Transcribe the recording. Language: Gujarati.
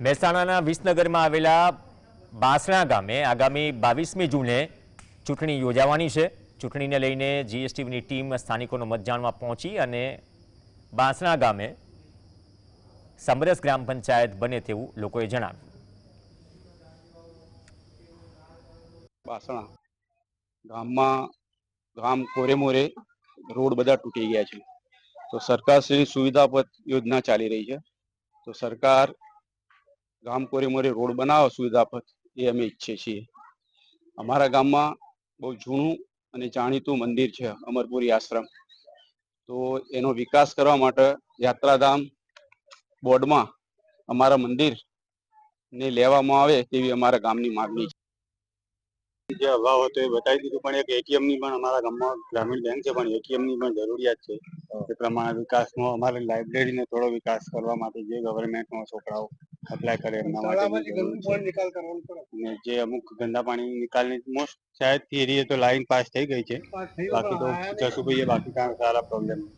મહેસાણાના વિસનગરમાં આવેલા બાસણા ગામે આગામી બાવીસમી જૂને ચૂંટણી યોજાવાની છે. ચૂંટણીને લઈને જીએસટીની ટીમ સ્થાનિકોનો મત જાણવા પહોંચી અને બાસણા ગામે સમરસ ગ્રામ પંચાયત બને તેવું લોકોએ જણાવ્યું. બાસણા ગામમાં ગામ કોરે મોરે રોડ બધા તૂટી ગયા છે. તો સરકારશ્રી સુવિધા યોજના ચાલી રહી છે. તો સરકાર ગામ કોરી મોરી રોડ બનાવો સુવિધા એ અમે ઈચ્છીએ છીએ. અમારા ગામમાં બહુ જૂનું અને જાણીતું મંદિર છે અમરપુરી આશ્રમ. તો એનો વિકાસ કરવા માટે યાત્રાધામ બોર્ડમાં અમારા મંદિર ને લેવામાં આવે તેવી અમારા ગામની માગણી છે. જે અભાવ હતો એ બતાવી દીધું પણ એક એટીએમની પણ અમારા ગામમાં ગ્રામીણ બેંક છે પણ એટીએમની પણ જરૂરિયાત છે. એ પ્રમાણે વિકાસનો અમારે લાઇબ્રેરીનો થોડો વિકાસ કરવા માટે જે ગવર્મેન્ટમાં છોકરાઓ અપ્લાય કરે અને જે અમુક ગંદા પાણી નિકાલની મોસ્ટ શાયદ થિયરી તો લાઈન પાસ થઈ ગઈ છે. બાકી તો જસુભાઈ બાકી કામ સારા પ્રોબ્લેમ